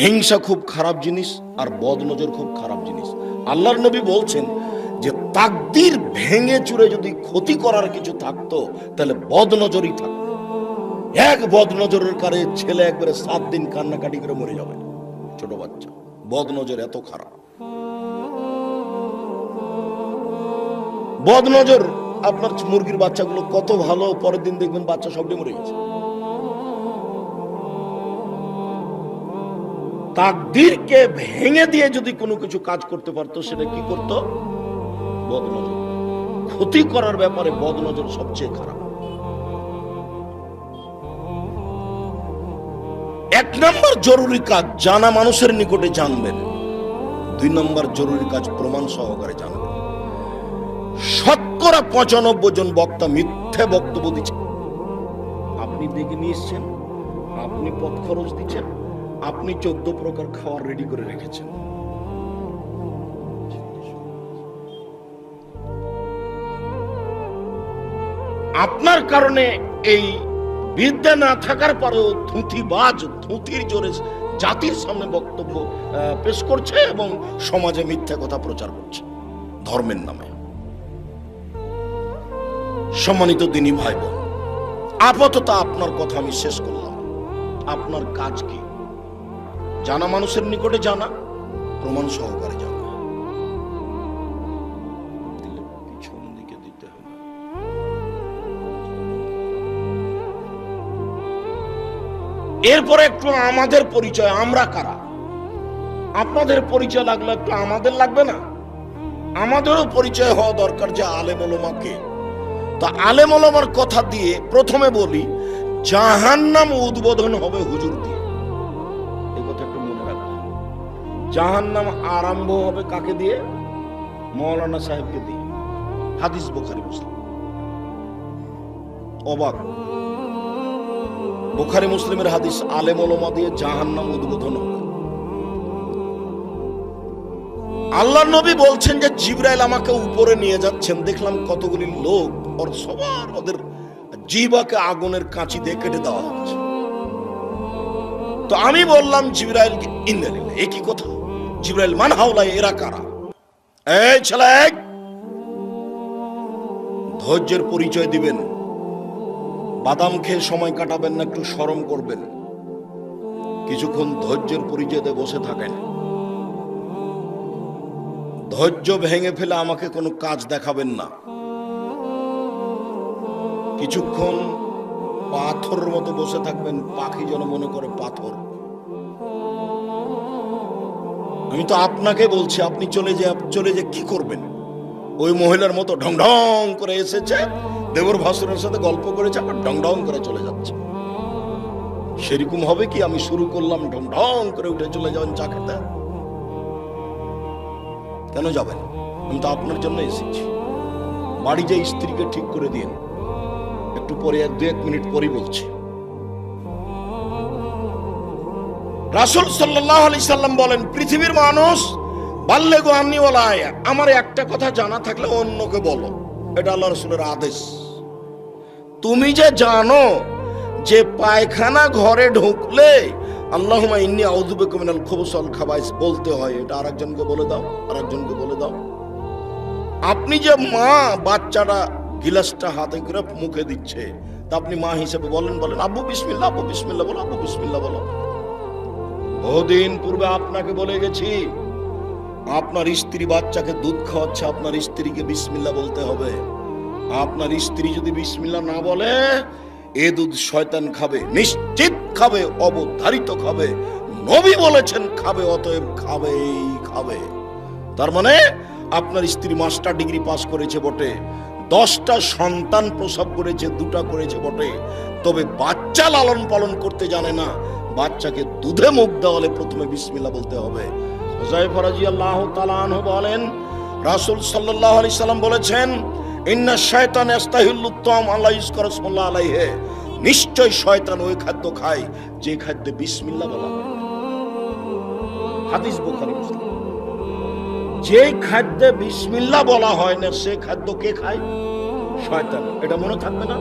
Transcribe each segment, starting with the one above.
হিংসা খুব খারাপ জিনিস আর বদ নজর খুব খারাপ জিনিস। আল্লাহর নবী বলছেন যে, তাকদির ভেঙে চুরে যদি ক্ষতি করার কিছু থাকতো, তাহলে বদ নজরই থাকতো। এক বদ নজরের কারে ছেলে একবারে সাত দিন কান্নাকাটি করে মরে যাবে। ছোট বাচ্চা বদ নজর এত খারাপ। বদ নজর আপনার মুরগির বাচ্চাগুলো কত ভালো, পরের দিন দেখবেন বাচ্চা সবটি মরে গেছে। তাকদিরকে ভেঙে দিয়ে যদি কোনো কিছু কাজ করতে পারতো, সেটা কি করত? বদনজর। ক্ষতি করার ব্যাপারে বদনজর সবচেয়ে খারাপ। এক নম্বর জরুরি কাজ জানা মানুষের নিকটে জানবেন দুই নম্বর জরুরি কাজ প্রমাণ সহকারে জানবেন শতকরা পঁচানব্বই জন বক্তা মিথ্যে বক্তব্য দিচ্ছেন আপনি দেখে নিয়ে এসছেন আপনি পথ খরচ দিচ্ছেন। আপনি চোদ্দ প্রকার খাওয়ার রেডি করে রেখেছেন। আপনার কারণে এই বিদ্যা না থাকার পরেও থুথিবাজ থুথির জোরে জাতির সামনে বক্তব্য পেশ করছে এবং সমাজে মিথ্যা কথা প্রচার করছে। ধর্মের নামে। সম্মানিত দিনী ভাই বোন আপাতত আপনার কথা আমি শেষ করলাম। আপনার কাজ কি? জানা মানুষের নিকটে জানা, প্রমাণ সহকারে জানা। এরপরে একটু আমাদের পরিচয়, আমরা কারা? আপনাদের পরিচয় লাগলে একটু আমাদের লাগবে না? আমাদেরও পরিচয় হওয়া দরকার যে আলেম ওলমাকে তা আলেম ওলমার কথা দিয়ে প্রথমে বলি, জাহান্নাম উদ্বোধন হবে হুজুর দিয়ে। জাহান্নাম আরম্ভ হবে কাকে দিয়ে? মৌলানা সাহেবকে দিয়ে। হাদিস বোখারি, মুসলিম। অবাক। বোখারি, মুসলিমের হাদিস আলেম ওলমা দিয়ে জাহান্নাম উদ্বোধন আল্লাহ নবী বলছেন যে, জিব্রাইল আমাকে উপরে নিয়ে যাচ্ছেন। দেখলাম কতগুলি লোক, ওর সবার ওদের জিবাকে আগুনের কাঁচি দিয়ে কেটে দেওয়া হচ্ছে। তো আমি বললাম, জিব্রাইলকে ইন্দালিল একই কথা? জিব্রাইল, মান হাওলাই এরা কারা এই ছেলে! ধৈর্যের পরিচয় দিবেন। বাদাম খেয়ে সময় কাটাবেন না, একটু সরম করবেন। কিছুক্ষণ ধৈর্যের পরিচয় দিয়ে বসে থাকেন। ধৈর্য ভেঙে ফেলে আমাকে কোনো কাজ দেখাবেন না। কিছুক্ষণ পাথরের মতো বসে থাকবেন, পাখি যেন মনে করে পাথর। আমি তো আপনাকে বলছি, আপনি চলে যে চলে যে, কি করবেন? ওই মহিলার মতো ঢং ঢং করে এসেছে, দেবর ভাসুরের সাথে গল্প করেছে, আবার ঢং ঢং করে চলে যাচ্ছে। সেরকম হবে কি, আমি শুরু করলাম ঢং ঢং করে উঠে চলে যাবেন চা খেতে কেন যাবেন? আমি তো আপনার জন্য এসেছি। বাড়ি যে স্ত্রীকে ঠিক করে দিন। একটু পরে এক দু এক মিনিট পরে বলছি। রাসুল সাল্লাহ আলি সাল্লাম বলেন, পৃথিবীর মানুষ বাল্যে গো আন্নিওয়ালায় আমার একটা কথা জানা থাকলে অন্যকে বলো। এটা আল্লাহ রসুলের আদেশ। তুমি যে জানো যে পায়খানা ঘরে ঢুকলে আল্লাহুমা ইন্নি আউযুবিকা মিনাল খুবুসাল খাবাইস বলতে হয়। এটা আরেকজনকে বলে দাও, আরেকজনকে বলে দাও। আপনি যে মা বাচ্চাটা গিলাসটা হাতে করে মুখে দিচ্ছে, তা আপনি মা হিসেবে বলেন বলেন, আব্বু, বিসমিল্লাহ আব্বু, বিসমিল্লাহ, বলো, আব্বু বিসমিল্লা বলো। বহুদিন পূর্বে আপনাকে বলে গেছি, আপনার স্ত্রী বাচ্চাকে দুধ খাওয়াচ্ছে, আপনার স্ত্রীকে বিসমিল্লাহ বলতে হবে। আপনার স্ত্রী যদি বিসমিল্লাহ না বলে, এ দুধ শয়তান খাবে, নিশ্চিত খাবে, অবধারিত খাবে। নবী বলেছেন, খাবে, অতএব খাবেই খাবে। তার মানে আপনার স্ত্রী মাস্টার ডিগ্রি পাস করেছে বটে, দশটা সন্তান প্রসব করেছে, দুটা করেছে বটে, তবে বাচ্চা লালন পালন করতে জানে না বাচ্চাকে দুধে মুখ দেওয়ালে প্রথমে বিসমিল্লা বলতে হবে। হুজাইফা রাদিয়াল্লাহু তাআলা বলেন, রাসূল সাল্লাল্লাহু আলাইহি সাল্লাম বলেছেন, ইন্না শায়তান ইস্তাহিল্লুত্তাম আল্লাহ ইউজকার রাসূলুল্লাহ আলাইহি। নিশ্চয় শয়তান ওই খাদ্য খায় যে খাদ্যে বিসমিল্লাহ বলা হয়। হাদিস বুখারী যে খাদ্যে বিসমিল্লা বলা হয় না, সে খাদ্য কে খায়? শয়তান। এটা মনে থাকবে না?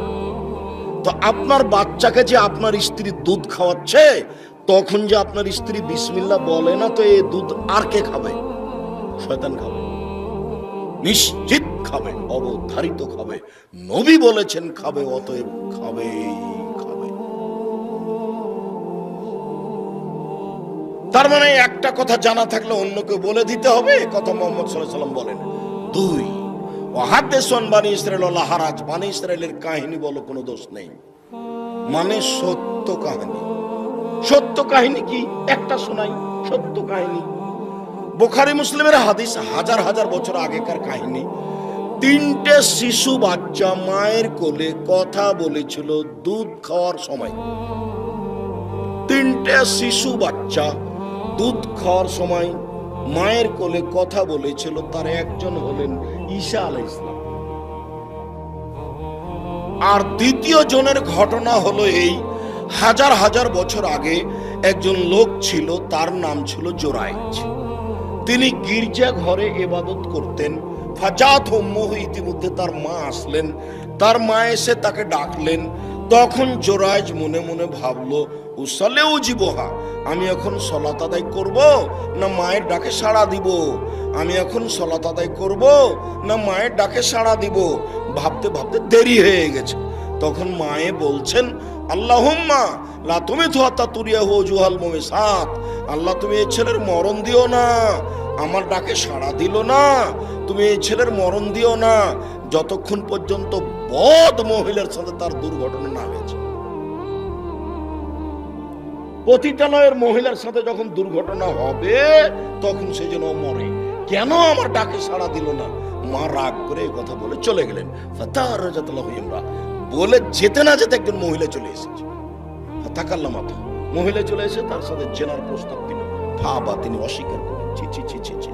তো আপনার বাচ্চাকে যে আপনার স্ত্রী দুধ খাওয়াচ্ছে, তখন যে আপনার স্ত্রী বিসমিল্লা বলে না, তো এই দুধ আর কে খাবে? শয়তান খাবে। নিশ্চিত খাবে, অবধারিত খাবে। নবী বলেছেন, খাবে, অতএব খাবে খাবে। তার মানে একটা কথা জানা থাকলে অন্যকে বলে দিতে হবে কথা মোহাম্মদ সাল্লাহ সাল্লাম বলেন। দুই ওয়াহাদ্দেসন বানি ইসরায়েল আল্লাহ হারাজ বানি ইসরায়েলের কাহিনী বলো, কোনো দোষ নেই। মানে সত্য কাহিনী। সত্য কাহিনী কি? একটা শোনাই, সত্য কাহিনী। বোখারি মুসলিমের হাদিস হাজার হাজার বছর আগেকার কাহিনী। তিনটে শিশু বাচ্চা মায়ের কোলে কথা বলেছিল, দুধ খাওয়ার সময়। তিনটে শিশু বাচ্চা দুধ খাওয়ার সময় মায়ের কোলে কথা বলেছিল, তার একজন হলেন ঈশা আলাই ইসলাম আর দ্বিতীয় জনের ঘটনা হলো এই হাজার হাজার বছর আগে একজন লোক ছিল, তার নাম ছিল জোরাইজ তিনি গির্জা ঘরে এবাদত করতেন। ফাজাত হোম্মহ ইতিমধ্যে তার মা আসলেন। তার মা এসে তাকে ডাকলেন। তখন জোরাইজ মনে মনে ভাবলো উসালেও জীবহা আমি এখন সলাত আদায় করব, না মায়ের ডাকে সাড়া দিব? আমি এখন সলাত আদায় করব, না মায়ের ডাকে সাড়া দিব? ভাবতে ভাবতে দেরি হয়ে গেছে। তখন মায়ে বলছেন, আল্লাহুম্মা, লা তুমি থুয়াতা তুরিয়া হো জুহাল মোমে সাত আল্লাহ, তুমি এই ছেলের মরণ দিও না। আমার ডাকে সাড়া দিল না। তুমি এই ছেলের মরণ দিও না। যতক্ষণ পর্যন্ত বদ মহিলার সাথে তার দুর্ঘটনা না পতিতালয়ের মহিলার সাথে যখন দুর্ঘটনা হবে, তখন সে যেন মরে। কেন আমার ডাকে সাড়া দিল না? মা রাগ করে কথা বলে চলে গেলেন। বলে যেতে না যেতে একজন মহিলা চলে এসেছে। মাথা মহিলা চলে এসে তার সাথে জেনার প্রস্তাব দিল। ভাবা তিনি অস্বীকার করলেন। ছি ছি ছি ছি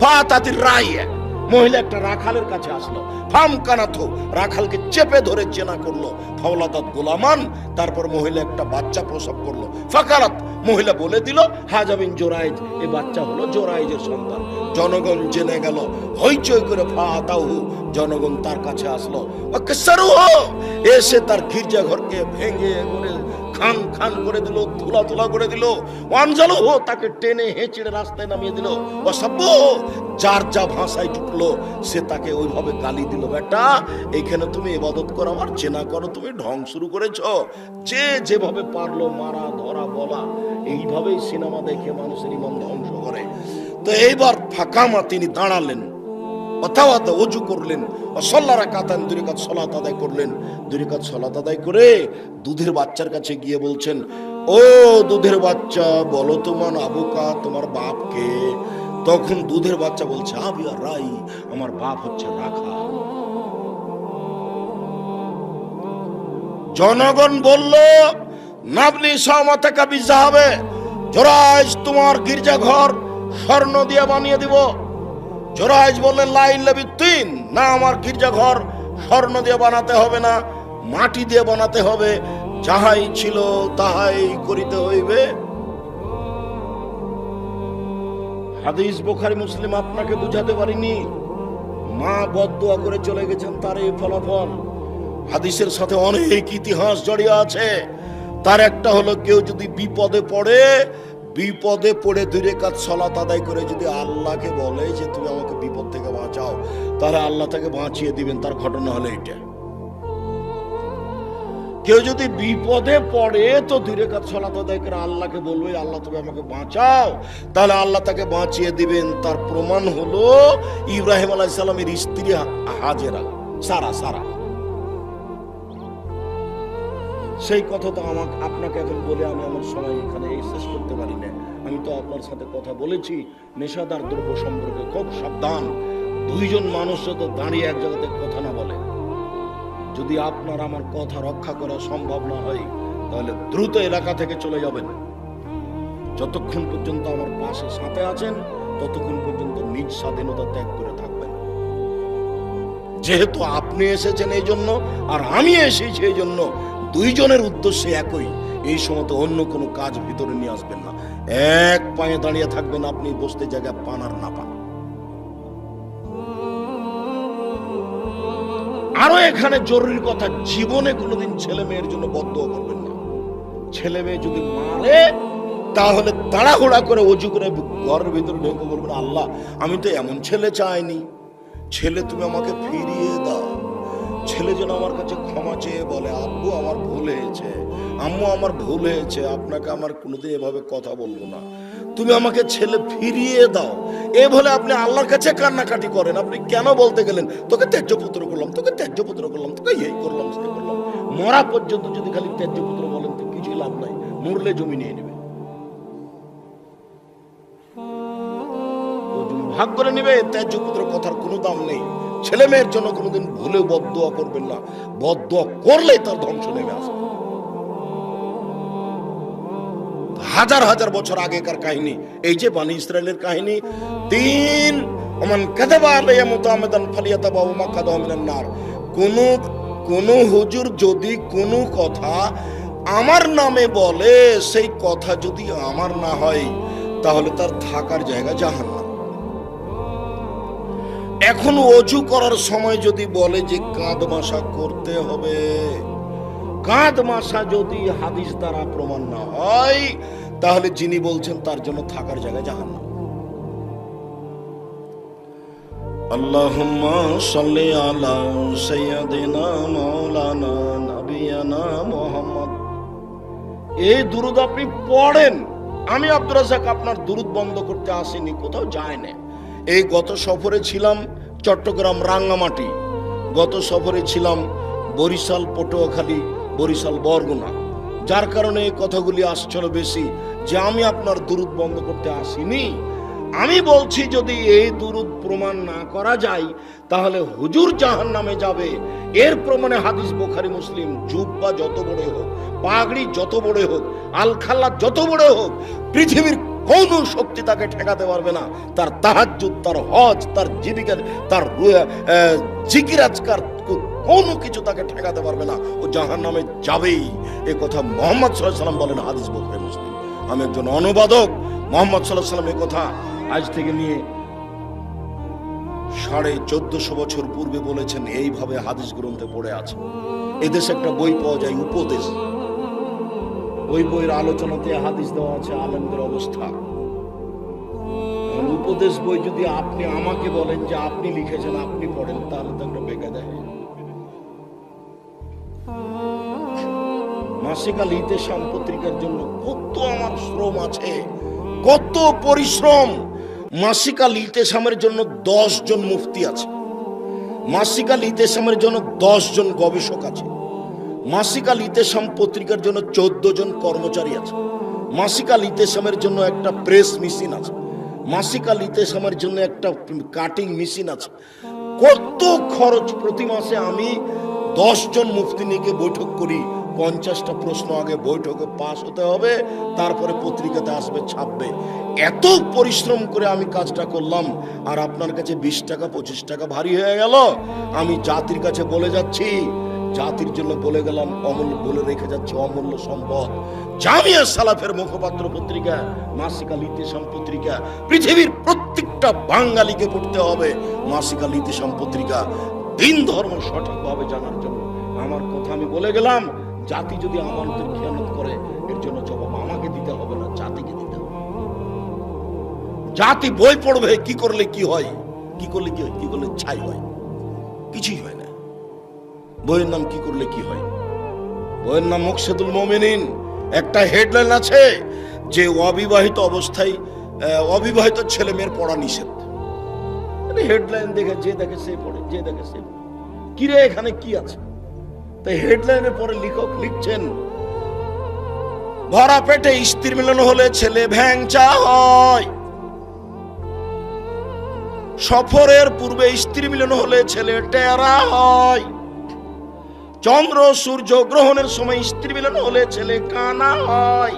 ফা তাতির রায় মহিলা একটা রাখালের কাছে আসলো। ফাম কানাথো রাখালকে চেপে ধরে জেনা করল। ফাওলাদাত গোলামান, তারপর মহিলা একটা বাচ্চা প্রসব করল। ফাকারাত মহিলা বলে দিল হাজাবিন জোরাইজ এই বাচ্চা হলো জোরাইজের সন্তান। জনগণ জেনে গেল, হইচই করে ফাতাহু জনগণ তার কাছে আসলো অকেসারু এসে তার গির্জা ঘরকে ভেঙে করে খান খান করে দিল, ধুলা ধুলা করে দিল। ওয়ানজালো হো তাকে টেনে হেঁচড়ে রাস্তায় নামিয়ে দিল। অসভ্য, যার যা ভাষায় ঢুকলো, সে তাকে ওইভাবে গালি দিল, বেটা, এখানে তুমি ইবাদত করো, আমার চেনা করো, তুমি ঢং শুরু করেছ। যে যেভাবে পারল, মারা, ধরা, বলা, এইভাবেই সিনেমা দেখে মানুষের ইমান ধ্বংস করে। তো এইবার ফাঁকামা তিনি দাঁড়ালেন। অথাওয়াত অজু করলেন অসল্লারা কাতান দুই কাজ সলাত আদায় করলেন। দুই কাজ সলাত আদায় করে দুধের বাচ্চার কাছে গিয়ে বলছেন, ও দুধের বাচ্চা, বলো তোমার আবুকা তোমার বাপকে তখন দুধের বাচ্চা বলছে আবিয়া রাই, আমার বাপ হচ্ছে রাখা। জনগণ বলল নাবনি সহমতে কাবি যাবে জোরাইজ তোমার গির্জাঘর স্বর্ণ দিয়ে বানিয়ে দিব। জোরাইজ বললেন লাইল্লাবি তিন। না, আমার গির্জাঘর স্বর্ণ দিয়ে বানাতে হবে না, মাটি দিয়ে বানাতে হবে। যাহাই ছিল, তাহাই করিতে হইবে। হাদিস বোখারি, মুসলিম আপনাকে বুঝাতে পারিনি। মা বদদোয়া করে চলে গেছেন, তার এই ফলাফল। হাদিসের সাথে অনেক ইতিহাস জড়িয়ে আছে। তার একটা হলো, কেউ যদি বিপদে পড়ে বিপদে পড়ে দূরে কাজ সলাত আদায় করে যদি আল্লাহকে বলে যে তুমি আমাকে বিপদ থেকে বাঁচাও, তাহলে আল্লাহ তাকে বাঁচিয়ে দিবেন। তার ঘটনা হলে এটা কেউ যদি বিপদে পড়ে তো দূরে কাজ সলাত আদায় করে আল্লাহকে বলবে, আল্লাহ, তুমি আমাকে বাঁচাও। তাহলে আল্লাহ তাকে বাঁচিয়ে দিবেন। তার প্রমাণ হলো ইব্রাহিম আলাইসাল্লামের স্ত্রী হাজেরা, সারা সারা। সেই কথা তো আমাকে, আপনাকে এখন বলে আমি আমার সময় এখানে শেষ করতে পারি না আমি তো আপনার সাথে কথা বলেছি নেশাদার দ্রব্য সম্পর্কে খুব সাবধান। দুইজন মানুষ তো দাঁড়িয়ে এক জায়গাতে কথা না বলে। যদি আপনার আমার কথা রক্ষা করা সম্ভব না হয়, তাহলে দ্রুত এলাকা থেকে চলে যাবেন। যতক্ষণ পর্যন্ত আমার পাশে সাথে আছেন, ততক্ষণ পর্যন্ত নিজ স্বাধীনতা ত্যাগ করে থাকবেন। যেহেতু আপনি এসেছেন এই জন্য, আর আমি এসেছি এই জন্য দুইজনের উদ্দেশ্যে একই। এই সময় অন্য কোনো কাজ ভিতরে নিয়ে আসবেন না। এক পায়ে দাঁড়িয়ে থাকবেন আপনি, বসতে জায়গা পান আর না পান। আরও এখানে জরুরি কথা, জীবনে কোনোদিন ছেলে মেয়ের জন্য বদ্ধ করবেন না। ছেলে মেয়ে যদি মারে, তাহলে তাড়াহুড়া করে অজু করে ঘরের ভিতরে ঢুকে বলবেন, আল্লাহ, আমি তো এমন ছেলে চাইনি। ছেলে, তুমি আমাকে ফিরিয়ে দাও। ছেলে যেন আমার কাছে ক্ষমা চেয়ে বলে, আব্বু, আমার ভুল হয়েছে। আম্মু, আমার ভুল হয়েছে। আপনাকে আমার কোনোদিন এভাবে কথা বলব না। তুমি আমাকে ছেলে ফিরিয়ে দাও। এ বলে আপনি আল্লাহর কাছে কান্নাকাটি করেন। আপনি কেন বলতে গেলেন, তোকে ত্যায্য পুত্র করলাম, তোকে ত্যায্য পুত্র করলাম, তোকে এই করলাম, সে করলাম। মরা পর্যন্ত যদি খালি ত্যায্য পুত্র বলেন, তো কিছুই লাভ নাই। মরলে জমি নিয়ে নেবে। ভাগ করে নেবে ত্যায্য পুত্র কথার কোনো দাম নেই। ছেলে মেয়ের জন্য কোনোদিন ভুলে বদদোয়া করবেন না। বদদোয়া করলেই তার ধ্বংস নেমে আসবে হাজার হাজার বছর আগেকার কাহিনী, এই যে বানি ইসরায়েলের কাহিনী, তিন, ওমান কাদাবা আলাইয়া মুতাআমিদান ফালিয়াতাবা ওয়া মাকাদাহু মিনান নার। কোন কোন হুজুর যদি কোনো কথা আমার নামে বলে, সেই কথা যদি আমার না হয়, তাহলে তার থাকার জায়গা জাহান্নাম। এখন অজু করার সময় যদি বলে যে কাঁধ মাসা করতে হবে কাঁধ মাসা যদি হাদিস দ্বারা প্রমাণ না হয় তাহলে যিনি বলছেন তার জন্য থাকার জায়গা জাহান্নাম। আল্লাহুম্মা সাল্লি আলা সাইয়্যিদিনা মাওলানা নবিয়ানা মুহাম্মদ। এই দুরুদ আপনি পড়েন। আমি আব্দুর রাজাক আপনার দুরুদ বন্ধ করতে আসিনি কোথাও যায় না এই গত সফরে ছিলাম চট্টগ্রাম রাঙ্গামাটি। গত সফরে ছিলাম বরিশাল, পটুয়াখালী, বরিশাল, বরগুনা। যার কারণে এই কথাগুলি আসছিল বেশি যে আমি আপনার দুরুদ বন্ধ করতে আসিনি। আমি বলছি যদি এই দুরুদ প্রমাণ না করা যায়, তাহলে হুজুর জাহান নামে যাবে। এর প্রমাণে হাদিস বোখারি, মুসলিম, জুব্বা যত বড় হোক, পাগড়ি যত বড় হোক, আলখাল্লা যত বড় হোক, পৃথিবীর কোন শক্তি তাকে ঠেকাতে পারবে না। তার তাহাজ্জুদ, তার হজ, তার জীবিকা, তার জিকিরাজকার কোনো কিছু তাকে ঠেকাতে পারবে না। ও জাহান নামে যাবেই। এ কথা মোহাম্মদ সাল্লাম বলেন হাদিস বোখারি, মুসলিম। আমি একজন অনুবাদক। মোহাম্মদ সাল্লাহ সাল্লাম এ কথা আজ থেকে নিয়ে সাড়ে চোদ্দশো বছর পূর্বে বলেছেন, এইভাবে হাদিস গ্রন্থে পড়ে আছে। এদেশে একটা বই পাওয়া যায় উপদেশ। ওই বইয়ের আলোচনাতে হাদিস দেওয়া আছে আলমদের অবস্থা। উপদেশ বই যদি আপনি আমাকে বলেন যে আপনি লিখেছেন, আপনি পড়েন, তাহলে তো একটা বেগে দেয় মাসিকা লিতেশাম পত্রিকার জন্য কত আমার শ্রম আছে, কত পরিশ্রম। মাসিকা লিতেশামের জন্য দশ জন মুফতি আছে। মাসিকা লিতেশামের জন্য দশ জন গবেষক আছে। মাসিকা লিতেশাম পত্রিকার জন্য চোদ্দ জন কর্মচারী আছে। মাসিকা লিতেশামের জন্য একটা প্রেস মেশিন আছে। মাসিকা লিতেশামের জন্য একটা কাটিং মেশিন আছে। কত খরচ প্রতি মাসে আমি দশজন মুফতি নিয়ে বৈঠক করি। পঞ্চাশটা প্রশ্ন আগে বৈঠকে পাস হতে হবে, তারপরে পত্রিকাতে আসবে ছাপবে। এত পরিশ্রম করে আমি কাজটা করলাম, আর আপনার কাছে বিশ টাকা, পঁচিশ টাকা ভারী হয়ে গেল। আমি জাতির কাছে বলে যাচ্ছি জাতির জন্য বলে গেলাম, অমূল্য বলে রেখে যাচ্ছে অমূল্য সম্পদ। জামিয়া সালাফের মুখপাত্র পত্রিকা, মাসিকা লিতেশাম পত্রিকা, পৃথিবীর প্রত্যেকটা বাঙালিকে পড়তে হবে। মাসিকা লিতেশাম পত্রিকা, দিন ধর্ম সঠিকভাবে জানার জন্য। আমার কথা আমি বলে গেলাম, জাতি যদি আমানতের খেয়ানত করে, এর জন্য জবাব আমাকে দিতে হবে না, জাতিকে দিতে হবে। জাতি বই পড়বে, কি করলে কি হয়? কি করলে কি হয়? কি করলে ছাই হয়? কিছুই হয় না। বইয়ের নাম কি করলে কি হয়? বইয়ের নাম মুকসেদুল মোমিনিন। একটা হেডলাইন আছে যে অবিবাহিত অবস্থায় অবিবাহিত ছেলে মেয়ের পড়া নিষেধ। হেডলাইন দেখে যে দেখে সে পড়ে, যে দেখে সে। কিরে এখানে কি আছে? তাই হেডলাইনের পরে লেখক লিখছেন, ভরা পেটে স্ত্রী মিলন হলে ছেলে ভ্যাংচা হয়। সফরের পূর্বে স্ত্রী মিলন হলে ছেলে টেরা হয়। চন্দ্র সূর্য গ্রহণের সময় স্ত্রী মিলন হলে ছেলে কানা হয়।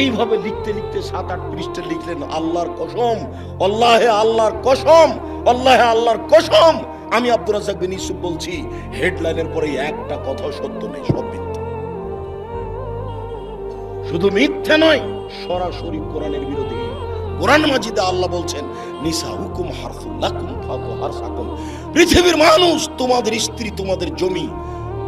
এইভাবে লিখতে লিখতে সাত আট পৃষ্ঠে লিখলেন, আল্লাহর কসম আল্লাহে আল্লাহর কসম আল্লাহে আল্লাহর কসম। আমি আব্দুর রাজাক বিন ইউসুফ বলছি, হেডলাইনের পরে একটা কথাও সত্য নেই, সব মিথ্যা। শুধু মিথ্যা নয়, সরাসরি কোরআনের বিরোধী। কোরআন মাজিদে আল্লাহ বলছেন নিসা হুকুম হারফুল্লাকুম ফাতু হারসাকুম। পৃথিবীর মানুষ, তোমাদের স্ত্রী, তোমাদের জমি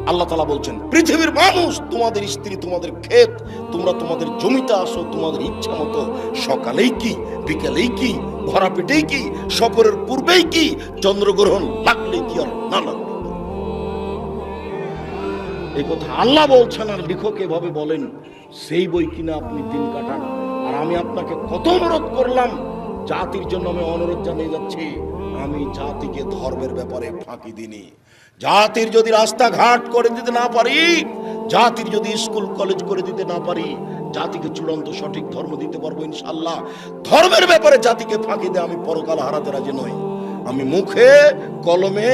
আল্লাহ তালা বলছেন, পৃথিবীর মানুষ, তোমাদের স্ত্রী, তোমাদের ক্ষেত, তোমরা তোমাদের জমিতে আসো, তোমাদের ইচ্ছা মতো সকালেই কি, বিকেলেই কি ভরা পেটেই কি, সফরের পূর্বেই কি, চন্দ্রগ্রহণ লাগলেই কি আর না লাগলে? এই কথা আল্লাহ বলছেন আর লেখক এভাবে বলেন, সেই বই কিনা আপনি দিন কাটান আর আমি আপনাকে কত অনুরোধ করলাম, জাতির জন্য আমি অনুরোধ জানিয়ে যাচ্ছি আমি জাতিকে ধর্মের ব্যাপারে ফাঁকি দিনি জাতির যদি রাস্তাঘাট করে দিতে না পারি, জাতির যদি স্কুল, কলেজ করে দিতে না পারি, জাতিকে চূড়ান্ত সঠিক ধর্ম দিতে পারব ইনশাল্লাহ ধর্মের ব্যাপারে জাতিকে ফাঁকি দিয়ে আমি পরকাল হারাতে রাজি নই। আমি মুখে, কলমে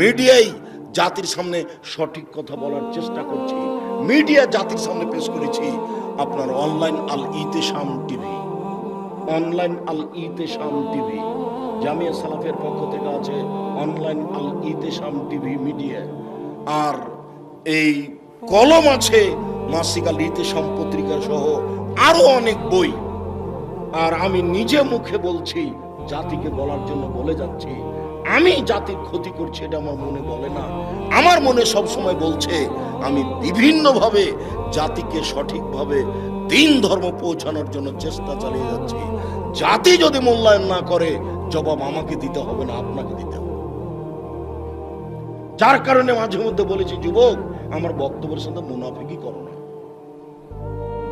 মিডিয়ায় জাতির সামনে সঠিক কথা বলার চেষ্টা করছি। মিডিয়া জাতির সামনে পেশ করেছি। আপনার online Al Itesham TV. Online Al Itesham TV. Jamia সালাফের পক্ষ থেকে আছে online Al Itesham TV media. আর এই কলম আছে মাসিক আল ইতেশাম পত্রিকা সহ আরও অনেক বই। আর আমি নিজে মুখে বলছি, জাতিকে বলার জন্য বলে যাচ্ছি, আমি জাতির ক্ষতি করছি এটা আমার মনে বলে না। আমার মনে সব সময় বলছে, আমি বিভিন্নভাবে জাতিকে সঠিকভাবে দিন ধর্ম পৌঁছানোর জন্য চেষ্টা চালিয়ে যাচ্ছি। জাতি যদি মূল্যায়ন না করে জবাব আমাকে দিতে হবে না, আপনাকে দিতে হবে। যার কারণে মাঝে মধ্যে বলেছি, যুবক, আমার বক্তব্যের সাথে মুনাফিকি করো না।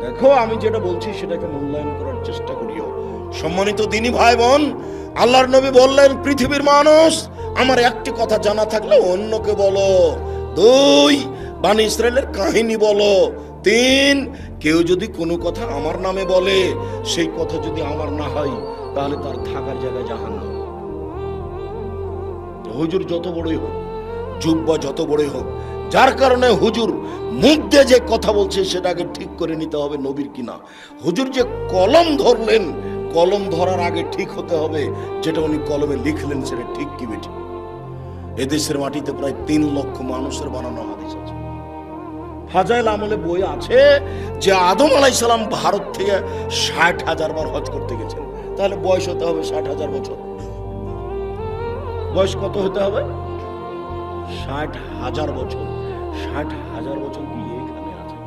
দেখো, আমি যেটা বলছি, সেটাকে মূল্যায়ন করার চেষ্টা করিও। সম্মানিত দিনী ভাই বোন আল্লাহর নবী বললেন, পৃথিবীর মানুষ, আমার একটি কথা জানা থাকলে অন্যকে বলো। দুই, বানি ইসরায়েলের কাহিনী বলো। তিন, কেউ যদি কোনো কথা আমার নামে বলে, সেই কথা যদি আমার না হয় তাহলে তার থাকার জায়গায় জাহান্নাম। হুজুর যত বড়ই হোক, জুব্বা যত বড়ই হোক, যার কারণে হুজুর মুখ দিয়ে যে কথা বলছে সেটাকে ঠিক করে নিতে হবে নবীর কিনা। হুজুর যে কলম ধরলেন, কলম ধরার আগে ঠিক হতে হবে, যেটা উনি কলমে লিখলেন সেটা ঠিক কি বেঠিক এদেশের মাটিতে প্রায় তিন লক্ষ মানুষের বানানো হাদিস আছে। ফাজাইল আমলে বই আছে যে আদম আলাইসালাম ভারত থেকে ষাট হাজার বার হজ করতে গেছেন। তাহলে বয়স হতে হবে ষাট হাজার বছর। বয়স কত হতে হবে? ষাট হাজার বছর। ষাট হাজার বছর কি এখানে আছে?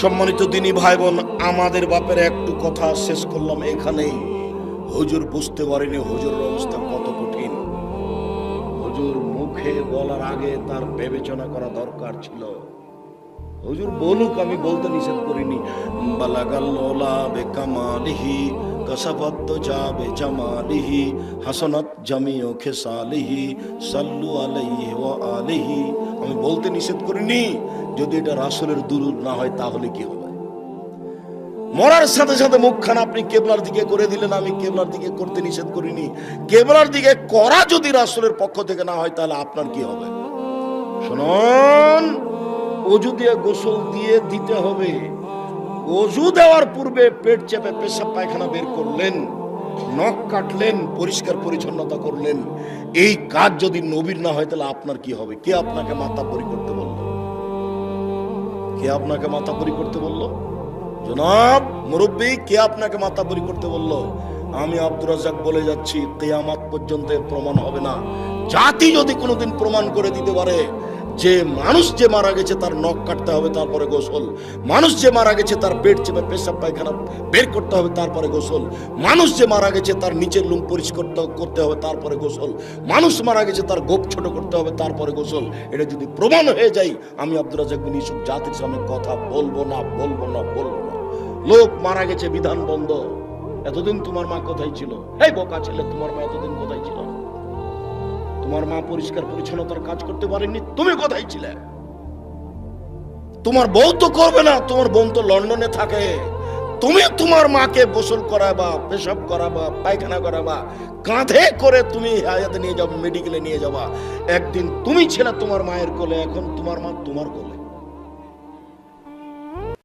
সম্মানিত দিনী ভাই বোন আমাদের বাপের একটু কথা শেষ করলাম এখানেই। হুজুর বুঝতে পারেনি হুজুরের অবস্থা কত কঠিন। হুজুর মুখে বলার আগে তার বিবেচনা করা দরকার ছিল। হুজুর বলুক, আমি বলতে নিষেধ করিনি। বালাগাল্লা বেকামালিহি কসাফাত যাবে জামালিহি, হাসনাত জামিও খেসালিহি, সাল্লু আলাইহি ওয়া আলিহি। আমি বলতে নিষেধ করিনি, যদি এটা রাসূলের দুরুদ না হয়, তাহলে কি হবে? মরার সাথে সাথে মুখখানা আপনি কেবলার দিকে করে দিলেন, আমি কেবলার দিকে করতে নিষেধ করিনি। কেবলার দিকে করা যদি রাসুলের পক্ষ থেকে না হয়, তাহলে আপনার কি হবে? শুনুন। অজু দিয়ে গোসল দিয়ে দিতে হবে। অজু দেওয়ার পূর্বে পেট চেপে পেশাব পায়খানা বের করলেন, নখ কাটলেন, পরিষ্কার পরিচ্ছন্নতা করলেন। এই কাজ যদি নবীর না হয়, তাহলে আপনার কি হবে? কে আপনাকে মাথা পরি করতে বলল? কে আপনাকে মাথা পরি করতে বলল? জনাব, মুরব্বী, কে আপনাকে মাথা পরি করতে বলল? আমি আব্দুর রাজাক বলে যাচ্ছি, কেয়ামাত পর্যন্ত প্রমাণ হবে না। জাতি যদি কোনোদিন প্রমাণ করে দিতে পারে যে মানুষ যে মারা গেছে, তার নখ কাটতে হবে, তারপরে গোসল। মানুষ যে মারা গেছে, তার পেট চেপে পেশাব পায়খানা বের করতে হবে, তারপরে গোসল। মানুষ যে মারা গেছে, তার নিচের লুম পরিষ্কার করতে- হবে, তারপরে গোসল। মানুষ মারা গেছে, তার গোপ ছোট করতে হবে, তারপরে গোসল। এটা যদি প্রমাণ হয়ে যায়, আমি আব্দুর রাজাক বিন ইউসুফ জাতির সামনে কথা বলব না বলব না বলব না। লোক মারা গেছে, বিধান বন্ধ। এতদিন তোমার মা কোথায় ছিল? এই বোকা ছেলে, তোমার মা এতদিন কোথায় ছিল? তোমার মা পরিষ্কার পরিচ্ছন্নতার কাজ করতে পারেনি তুমি কোথায় ছিলে? তোমার বউ তো করবে না, তোমার বোন তো লন্ডনে থাকে। তুমি তোমার মাকে গোসল করাবা, পেশাব করাবা, পায়খানা করাবা, কাঁধে করে তুমি হায়াতে নিয়ে যাব মেডিকেলে নিয়ে যাবা। একদিন তুমি ছিলে তোমার মায়ের কোলে, এখন তোমার মা তোমার কোলে।